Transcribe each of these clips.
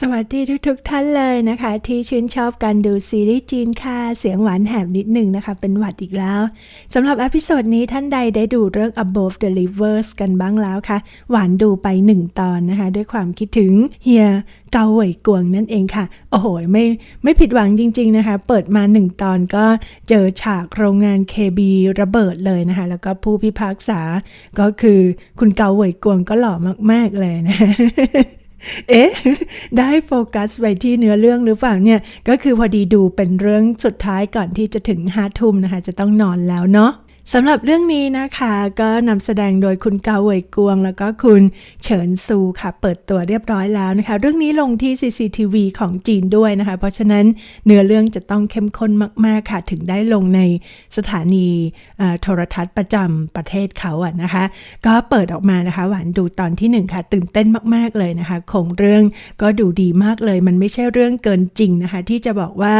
สวัสดีทุกๆทท่านเลยนะคะ ที่ชื่นชอบการดูซีรีส์จีนค่ะ เสียงหวานแหบนิดหนึ่งนะคะ เป็นหวัดอีกแล้วสำหรับอพิโซดนี้ท่านใดได้ดูเรื่อง Above the Rivers กันบ้างแล้วคะหวานดูไปหนึ่งตอนนะคะ ด้วยความคิดถึงเฮียเกาเหวยกวงนั่นเองค่ะ โอ้โห ไม่ไม่ผิดหวังจริง ๆนะคะ เปิดมาหนึ่งตอนก็เจอฉากโรงงาน KB ระเบิดเลยนะคะ แล้วก็ผู้พิพากษาก็คือคุณเกาเหวยกวงก็หล่อมาก ๆเลยนะ เอ๊ะ ได้โฟกัสไปที่เนื้อเรื่องหรือเปล่าเนี่ย ก็คือพอดีดูเป็นเรื่องสุดท้ายก่อนที่จะถึงห้าทุ่มนะคะ จะต้องนอนแล้วเนาะ สำหรับเรื่องนี้นะคะก็นำแสดงโดยคุณเกาเวยกวง แล้วก็คุณเฉินซูค่ะ เปิดตัวเรียบร้อยแล้วนะคะ เรื่องนี้ลงที่ CCTV ของจีนด้วยนะคะ เพราะฉะนั้นเนื้อเรื่องจะต้องเข้มข้นมาก ๆ ค่ะ ถึงได้ลงในสถานีโทรทัศน์ประจำประเทศเขาอะนะคะ ก็เปิดออกมานะคะ หวานดูตอนที่ 1 ค่ะ ตื่นเต้นมาก ๆ เลยนะคะคงเรื่องก็ดูดีมากเลย มันไม่ใช่เรื่องเกินจริงนะคะ ที่จะบอกว่า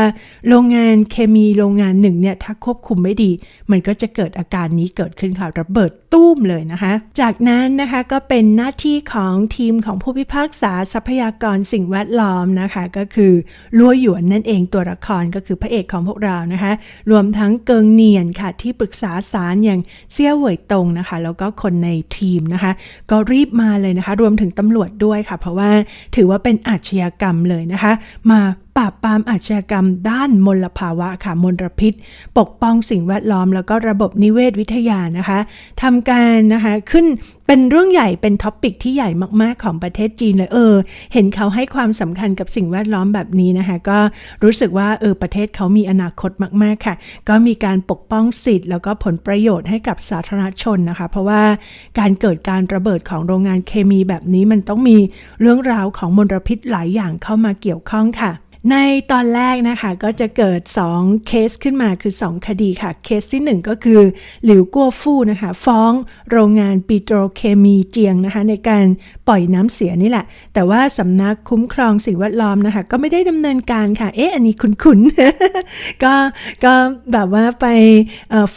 โรงงานเคมีโรงงานหนึ่งเนี่ยถ้าควบคุมไม่ดี มันก็จะเกิดอาการนี้เกิดขึ้นค่ะระเบิดตุ้มเลยนะคะ จากนั้นนะคะก็เป็นหน้าที่ของทีมของผู้พิพากษาทรัพยากรสิ่งแวดล้อมนะคะ ก็คือลัวหยวนนั่นเองตัวละครก็คือพระเอกของพวกเรานะคะ รวมทั้งเกิงเนียนค่ะที่ปรึกษาศาลอย่างเซี่ยเหวยตงนะคะ แล้วก็คนในทีมนะคะ ก็รีบมาเลยนะคะ รวมถึงตำรวจด้วยค่ะ เพราะว่าถือว่าเป็นอาชญากรรมเลยนะคะ มา ปราบปรามอาชญากรรมด้านมลภาวะค่ะมลพิษ ปกป้องสิ่งแวดล้อม แล้วก็ระบบนิเวศวิทยานะคะทำการนะคะขึ้นเป็นเรื่องใหญ่เป็นท็อปิกที่ใหญ่มาก ๆ ของประเทศจีนเลยเออ เห็นเขาให้ความสำคัญกับสิ่งแวดล้อมแบบนี้นะคะก็รู้สึกว่าเออประเทศเขามีอนาคตมาก ๆ ค่ะ ก็มีการปกป้องสิทธิ์แล้วก็ผลประโยชน์ให้กับสาธารณชนนะคะ เพราะว่าการเกิดการระเบิดของโรงงานเคมีแบบนี้มันต้องมีเรื่องราวของมลพิษหลายอย่างเข้ามาเกี่ยวข้องค่ะ ในตอนแรกนะคะก็จะเกิด 2 เคสขึ้นมาคือ 2 คดีค่ะ เคสที่ 1 ก็คือหลิวกัวฟู่นะคะ ฟ้องโรงงานปิโตรเคมีเจียงนะคะ ในการปล่อยน้ำเสียนี่แหละ แต่ว่าสำนักคุ้มครองสิ่งแวดล้อมนะคะ ก็ไม่ได้ดำเนินการค่ะ เอ๊ะ อันนี้คุ้นๆ ก็ก็แบบว่าไป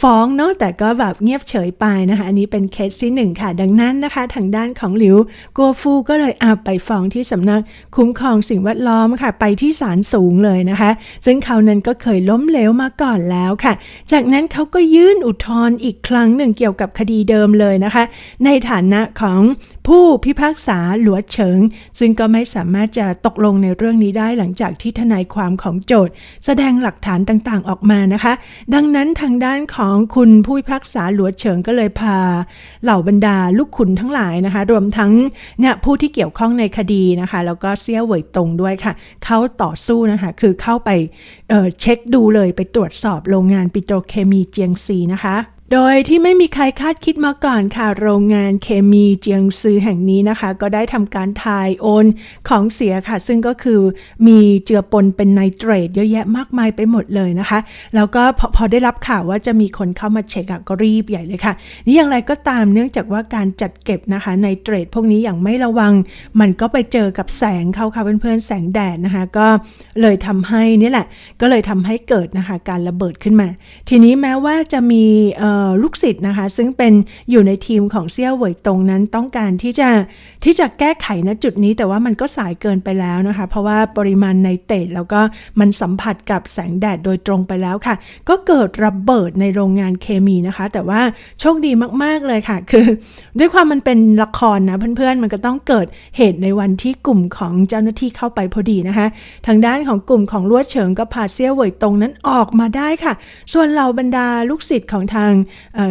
ฟ้องเนาะแต่ก็แบบเงียบเฉยไปนะคะ อันนี้เป็นเคสที่ 1 ค่ะ ดังนั้นนะคะ ทางด้านของหลิวกัวฟู่ก็เลยอาไปฟ้องที่สำนักคุ้มครองสิ่งแวดล้อมค่ะไปที่ศาลสูงเลยนะคะ ซึ่งเขานั้นก็เคยล้มเหลวมาก่อนแล้วค่ะ จากนั้นเขาก็ยื่นอุทธรณ์อีกครั้งหนึ่งเกี่ยวกับคดีเดิมเลยนะคะ ในฐานะของผู้พิพากษาหลวเฉิง ซึ่งก็ไม่สามารถจะตกลงในเรื่องนี้ได้หลังจากที่ทนายความของโจทย์ แสดงหลักฐานต่างๆออกมานะคะ ดังนั้นทางด้านของคุณผู้พิพากษาหลวเฉิงก็เลยพา เหล่าบรรดาลูกขุนทั้งหลายนะคะ รวมทั้งเนี่ยผู้ที่เกี่ยวข้องในคดีนะคะ แล้วก็เซี่ยวเหวยตงด้วยค่ะ เขาต่อสู้นะคะ คือเข้าไปเเช็คดูเลยไปตรวจสอบโรงงานปิโตรเคมีเจียงซีนะคะ โดยที่ไม่มีใครคาดคิดมาก่อนค่ะ โรงงานเคมีเจียงซือแห่งนี้นะคะ ก็ได้ทำการทายโอนของเสียค่ะ ซึ่งก็คือมีเจือปนเป็นไนเตรตเยอะแยะมากมายไปหมดเลยนะคะ แล้วก็พอพอได้รับข่าวว่าจะมีคนเข้ามาเช็คก็รีบใหญ่เลยค่ะ นี่อย่างไรก็ตามเนื่องจากว่าการจัดเก็บนะคะไนเตรตพวกนี้อย่างไม่ระวัง มันก็ไปเจอกับแสงเข้าค่ะเพื่อนๆแสงแดดนะคะ ก็เลยทำให้นี่แหละ ก็เลยทำให้เกิดนะคะการระเบิดขึ้นมา ทีนี้แม้ว่าจะมีเอ่อลูกศิษย์นะคะ ซึ่งเป็นอยู่ในทีมของเซี่ยวเหวยตรงนั้นต้องการที่จะที่จะแก้ไขณจุดนี้ แต่ว่ามันก็สายเกินไปแล้วนะคะ เพราะว่าปริมาณในเตดแล้วก็มันสัมผัสกับแสงแดดโดยตรงไปแล้วค่ะ ก็เกิดระเบิดในโรงงานเคมีนะคะ แต่ว่าโชคดีมาก ๆ เลยค่ะ คือ ด้วยความมันเป็นละครนะเพื่อนๆ มันก็ต้องเกิดเหตุในวันที่กลุ่มของเจ้าหน้าที่เข้าไปพอดีนะคะ ทางด้านของกลุ่มของลวดเฉิงก็พาเซี่ยวเหวยตรงนั้นออกมาได้ค่ะ ส่วนเหล่าบรรดาลูกศิษย์ของทาง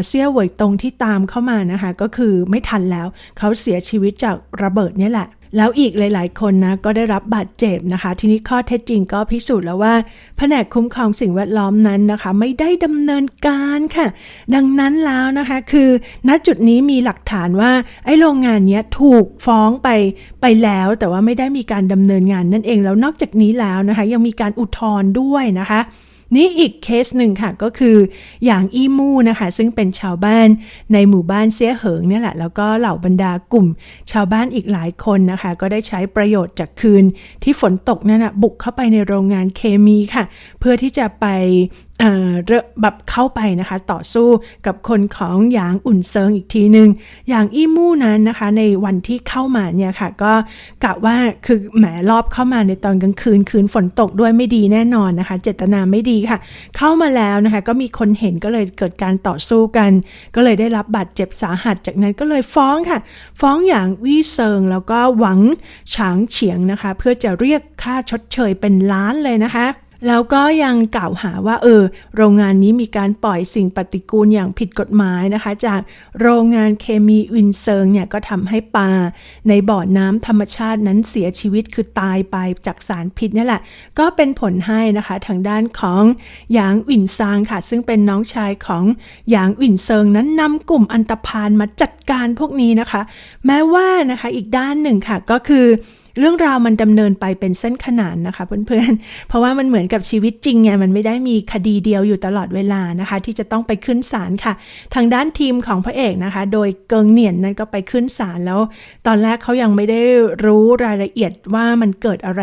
เซี่ยวเหวยตรงที่ตามเข้ามานะคะ ก็คือไม่ทันแล้วเขาเสียชีวิตจากระเบิดนี่แหละ แล้วอีกหลาย ๆ คนนะก็ได้รับบาดเจ็บนะคะ ทีนี้ข้อเท็จจริงก็พิสูจน์แล้วว่า แผนกคุ้มครองสิ่งแวดล้อมนั้นนะคะ ไม่ได้ดำเนินการค่ะ ดังนั้นแล้วนะคะคือณจุดนี้มีหลักฐานว่าไอ้โรงงานนี้ถูกฟ้องไปไปแล้ว แต่ว่าไม่ได้มีการดำเนินงานนั่นเองแล้วนอกจากนี้แล้วนะคะ ยังมีการอุทธรณ์ด้วยนะคะ นี่อีกเคสหนึ่งค่ะก็คืออย่างอีมูนะคะ ซึ่งเป็นชาวบ้านในหมู่บ้านเสียเหิงเนี่ยแหละ แล้วก็เหล่าบรรดากลุ่ม ชาวบ้านอีกหลายคนนะคะ ก็ได้ใช้ประโยชน์จากคืนที่ฝนตกนั่นนะบุกเข้าไปในโรงงานเคมีค่ะ เพื่อที่จะไป แบบเข้าไปนะคะต่อสู้กับคนของหยางอุ่นเซิงอีกทีหนึ่งอย่างอี้มู่นั้นนะคะ ในวันที่เข้ามาเนี่ยค่ะ ก็กะว่าคือแหมรอบเข้ามาในตอนกลางคืนคืนฝนตกด้วยไม่ดีแน่นอนนะคะ เจตนาไม่ดีค่ะ เข้ามาแล้วนะคะ ก็มีคนเห็นก็เลยเกิดการต่อสู้กัน ก็เลยได้รับบาดเจ็บสาหัสจากนั้นก็เลยฟ้องค่ะ ฟ้องอย่างวี่เซิงแล้วก็หวังฉางเฉียงนะคะ เพื่อจะเรียกค่าชดเชยเป็นล้านเลยนะคะ แล้วก็ยังกล่าวหาว่าเออโรงงานนี้มีการปล่อยสิ่งปฏิกูลอย่างผิดกฎหมายนะคะ จากโรงงานเคมีวินเซิงเนี่ยก็ทำให้ปลาในบ่อน้ำธรรมชาตินั้นเสียชีวิตคือตายไปจากสารพิษนี่แหละ ก็เป็นผลให้นะคะทางด้านของหยางวินซางค่ะ ซึ่งเป็นน้องชายของหยางวินเซิงนั้นนำกลุ่มอันตพาลมาจัดการพวกนี้นะคะ แม้ว่านะคะอีกด้านหนึ่งค่ะก็คือ เรื่องราวมันดำเนินไปเป็นเส้นขนานนะคะเพื่อนๆ เพราะว่ามันเหมือนกับชีวิตจริงไงมันไม่ได้มีคดีเดียวอยู่ตลอดเวลานะคะ ที่จะต้องไปขึ้นศาลค่ะ ทางด้านทีมของพระเอกนะคะ โดยเกิงเหนียนนั้นก็ไปขึ้นศาลแล้ว ตอนแรกเขายังไม่ได้รู้รายละเอียดว่ามันเกิดอะไร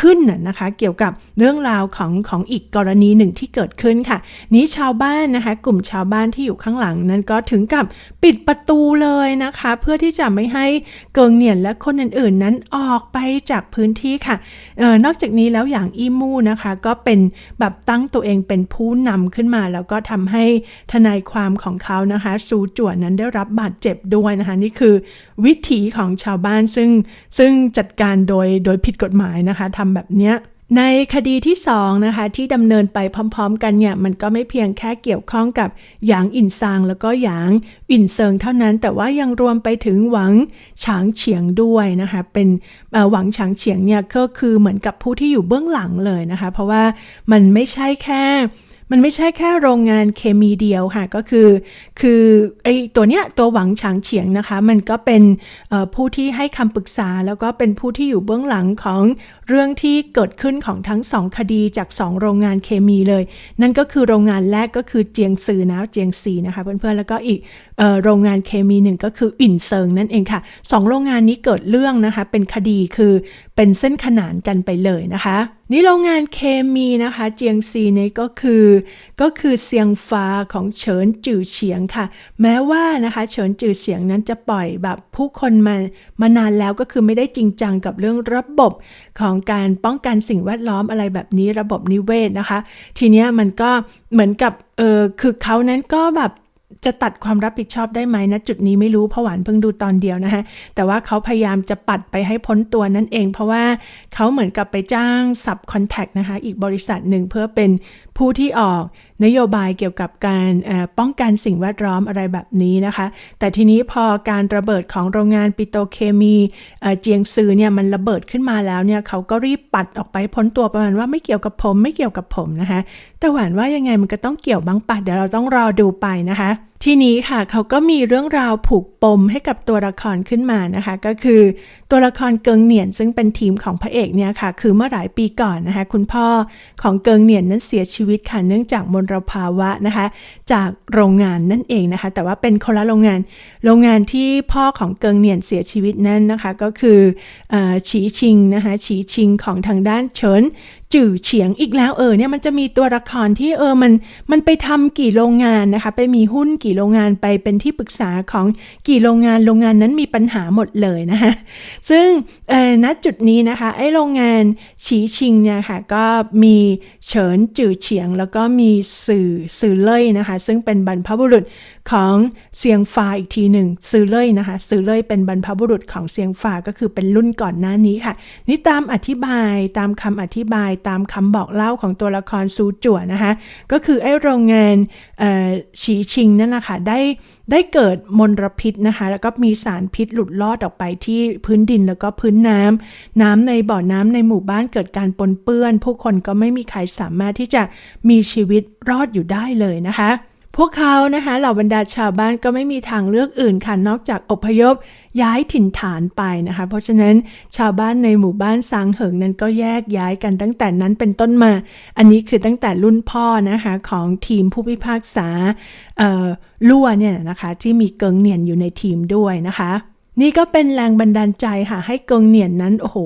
ขึ้นน่ะนะคะ เกี่ยวกับเรื่องราวของของอีกกรณีหนึ่งที่เกิดขึ้นค่ะ นี้ชาวบ้านนะคะ กลุ่มชาวบ้านที่อยู่ข้างหลังนั้นก็ถึงกับปิดประตูเลยนะคะ เพื่อที่จะไม่ให้เกิงเหนียนและคนอื่นๆ นั้นออกไปจากพื้นที่ค่ะออนอกจากนี้แล้วอย่างอีมูนะคะ ก็เป็นแบบตั้งตัวเองเป็นผู้นำขึ้นมา แล้วก็ทำให้ทนายความของเขานะคะซูจวนนั้นได้รับบาดเจ็บด้วยนะคะ นี่คือวิถีของชาวบ้านซึ่งซึ่งจัดการโดยโดยผิดกฎหมายนะคะทำำแบบเนี้ยในคดีที่2นะคะที่ดำเนินไปพร้อม ๆ กันเนี่ยมันก็ไม่เพียงแค่เกี่ยวข้องกับหยางอินซางแล้วก็หยางอินเซิงเท่านั้น แต่ว่ายังรวมไปถึงหวังฉางเฉียงด้วยนะคะเป็นหวังฉางเฉียงเนี่ยก็คือเหมือนกับผู้ที่อยู่เบื้องหลังเลยนะคะ เพราะว่ามันไม่ใช่แค่ มันไม่ใช่แค่โรงงานเคมีเดียวค่ะ ก็คือ คือไอตัวเนี้ยตัวหวังฉางเฉียงนะคะ มันก็เป็นผู้ที่ให้คำปรึกษา แล้วก็เป็นผู้ที่อยู่เบื้องหลังของเรื่องที่เกิดขึ้นของทั้งสองคดีจากสองโรงงานเคมีเลย นั่นก็คือโรงงานแรกก็คือเจียงซือนะเจียงซีนะคะเพื่อนๆแล้วก็อีกโรงงานเคมีหนึ่งก็คืออินเซิงนั่นเองค่ะสองโรงงานนี้เกิดเรื่องนะคะเป็นคดีคือเป็นเส้นขนานกันไปเลยนะคะ นี่โรงงานเคมีนะคะเจียงซีนี่ก็คือ ก็คือเซียงฟ้าของเฉินจื่อเฉียงค่ะ แม้ว่านะคะเฉินจื่อเฉียงนั้นจะปล่อยแบบผู้คนมามานานแล้วก็คือไม่ได้จริงจังกับเรื่องระบบของการป้องกันสิ่งแวดล้อมอะไรแบบนี้ระบบนิเวศนะคะ ทีเนี้ยมันก็เหมือนกับเออคือเขานั้นก็แบบ จะตัดความรับผิดชอบได้ไหมนะจุดนี้ไม่รู้เพราะหวานเพิ่งดูตอนเดียวนะคะแต่ว่าเขาพยายามจะปัดไปให้พ้นตัวนั่นเอง เพราะว่าเขาเหมือนกับไปจ้างสับคอนแทคนะคะอีกบริษัทหนึ่งเพื่อเป็นผู้ที่ออกนโยบายเกี่ยวกับการป้องกันสิ่งแวดล้อมอะไรแบบนี้นะคะ แต่ทีนี้พอการระเบิดของโรงงานปิโตเคมีเจียงซือเนี่ยมันระเบิดขึ้นมาแล้วเนี่ยเขาก็รีบปัดออกไปพ้นตัวประมาณว่าไม่เกี่ยวกับผมไม่เกี่ยวกับผมนะคะ แต่หวานว่ายังไงมันก็ต้องเกี่ยวบ้างปะเดี๋ยวเราต้องรอดูไปนะคะทีนี้ค่ะเขาก็มีเรื่องราวผูกปมให้กับตัวละครขึ้นมานะคะ ก็คือตัวละครเกิงเหนียนซึ่งเป็นทีมของพระเอกเนี่ยค่ะ คือเมื่อหลายปีก่อนนะคะ คุณพ่อของเกิงเหนียนนั้นเสียชีวิตค่ะเนื่องจากมลภาวะนะคะ จากโรงงานนั่นเองนะคะ แต่ว่าเป็นคนละโรงงาน โรงงานที่พ่อของเกิงเหนียนเสียชีวิตนั่นนะคะ ก็คืออฉีชิงนะคะฉีชิงของทางด้านเฉินจื่อเฉียงอีกแล้วเออเนี่ยมันจะมีตัวละครที่เออมันมันไปทำกี่โรงงานนะคะ ไปมีหุ้นกี่โรงงานไปเป็นที่ปรึกษาของกี่โรงงานโรงงานนั้นมีปัญหาหมดเลยนะคะซึ่งเออณจุดนี้นะคะไอ้โรงงานฉีชิงเนี่ยค่ะก็มีเฉินจื่อเฉียง แล้วก็มีสื่อสื่อเล่ยนะคะ ซึ่งเป็นบรรพบุรุษของเซียงฟาอีกทีหนึ่งสื่อเล่ยนะคะสื่อเล่ยเป็นบรรพบุรุษของเซียงฟาก็คือเป็นรุ่นก่อนหน้านี้ค่ะ นี่ตามอธิบายตามคำอธิบายตามคำบอกเล่าของตัวละครซูจั่วนะคะ ก็คือไอ้โรงงานเอ่อฉีชิงนั่นแหละค่ะได้ได้เกิดมลพิษนะคะ แล้วก็มีสารพิษหลุดลอดออกไปที่พื้นดินแล้วก็พื้นน้ำน้ำในบ่อน้ำในหมู่บ้านเกิดการปนเปื้อน ผู้คนก็ไม่มีใครสามารถที่จะมีชีวิตรอดอยู่ได้เลยนะคะ พวกเขานะคะเหล่าบรรดาชาวบ้านก็ไม่มีทางเลือกอื่นค่ะนอกจากอพยพย้ายถิ่นฐานไปนะคะ เพราะฉะนั้นชาวบ้านในหมู่บ้านซางเหิงนั้นก็แยกย้ายกันตั้งแต่นั้นเป็นต้นมา อันนี้คือตั้งแต่รุ่นพ่อนะคะของทีมผู้พิพากษาลั่วเนี่ยนะคะที่มีเกิงเนียนอยู่ในทีมด้วยนะคะ นี่ก็เป็นแรงบันดาลใจค่ะให้กงเหนียนนั้นโอ้โห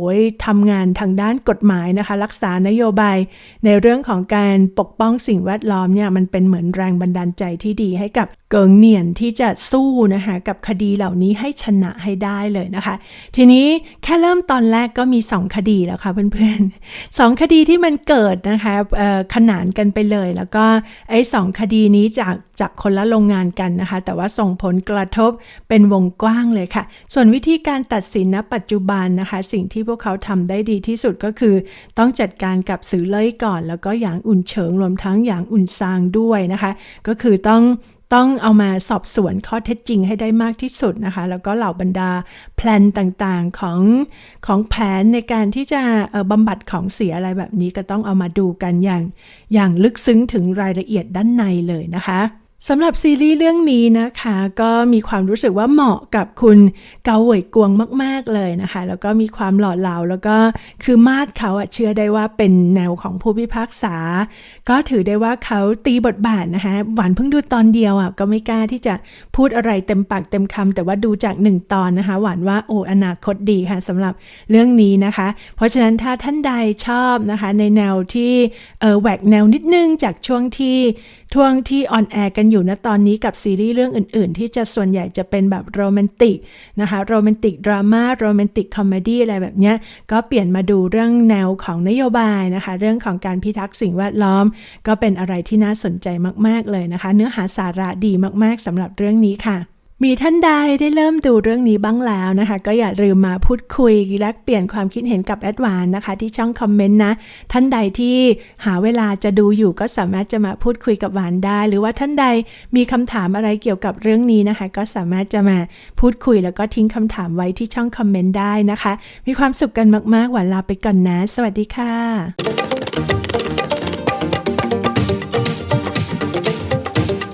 ทำงานทางด้านกฎหมายนะคะ รักษานโยบาย ในเรื่องของการปกป้องสิ่งแวดล้อมเนี่ยมันเป็นเหมือนแรงบันดาลใจที่ดีให้กับ เกิงเหนียนที่จะสู้นะคะกับคดีเหล่านี้ให้ชนะให้ได้เลยนะคะ ทีนี้แค่เริ่มตอนแรกก็มี 2 คดีแล้วค่ะเพื่อนๆสองคดีที่มันเกิดนะคะขนานกันไปเลย แล้วก็ไอ้สองคดีนี้จากจากคนละโรงงานกันนะคะ แต่ว่าส่งผลกระทบเป็นวงกว้างเลยค่ะ ส่วนวิธีการตัดสินณปัจจุบันนะคะ สิ่งที่พวกเขาทำได้ดีที่สุดก็คือ ต้องจัดการกับสื่อเล่ยก่อน แล้วก็อย่างอุ่นเฉิงรวมทั้งอย่างอุ่นซางด้วยนะคะ ก็คือต้อง ต้องเอามาสอบสวนข้อเท็จจริงให้ได้มากที่สุดนะคะ แล้วก็เหล่าบรรดาแพลนต่างๆของของแผนในการที่จะบำบัดของเสียอะไรแบบนี้ก็ต้องเอามาดูกันอย่างอย่างลึกซึ้งถึงรายละเอียดด้านในเลยนะคะ สำหรับซีรีส์เรื่องนี้นะคะ ก็มีความรู้สึกว่าเหมาะกับคุณเกาเหวยกวงมาก ๆ เลยนะคะ แล้วก็มีความหล่อเหลาแล้วก็คือมาดเขาอะเชื่อได้ว่าเป็นแนวของผู้พิพากษา ก็ถือได้ว่าเขาตีบทบาทนะคะ หวานเพิ่งดูตอนเดียวอะก็ไม่กล้าที่จะพูดอะไรเต็มปากเต็มคำแต่ว่าดูจากหนึ่งตอนนะคะ หวานว่าโอ้อนาคตดีค่ะสำหรับเรื่องนี้นะคะ เพราะฉะนั้นถ้าท่านใดชอบนะคะ ในแนวที่เออแหวกแนวนิดนึงจากช่วงที่ ท่วงที่ออนแอร์กันอยู่นะตอนนี้กับซีรีส์เรื่องอื่น ๆ ที่จะส่วนใหญ่จะเป็นแบบโรแมนติกนะคะโรแมนติกดราม่าโรแมนติกคอมเมดี้อะไรแบบเนี้ยก็เปลี่ยนมาดูเรื่องแนวของนโยบายนะคะ เรื่องของการพิทักษ์สิ่งแวดล้อม ก็เป็นอะไรที่น่าสนใจมาก ๆ เลยนะคะ เนื้อหาสาระดีมาก ๆสำหรับเรื่องนี้ค่ะ มีท่านใดได้เริ่มดูเรื่องนี้บ้างแล้วนะคะ ก็อย่าลืมมาพูดคุยแลกเปลี่ยนความคิดเห็นกับแอดวานนะคะ ที่ช่องคอมเมนต์นะ ท่านใดที่หาเวลาจะดูอยู่ก็สามารถจะมาพูดคุยกับหวานได้ หรือว่าท่านใดมีคำถามอะไรเกี่ยวกับเรื่องนี้นะคะ ก็สามารถจะมาพูดคุยแล้วก็ทิ้งคำถามไว้ที่ช่องคอมเมนต์ได้นะคะ มีความสุขกันมากๆหวานลาไปก่อนนะ สวัสดีค่ะ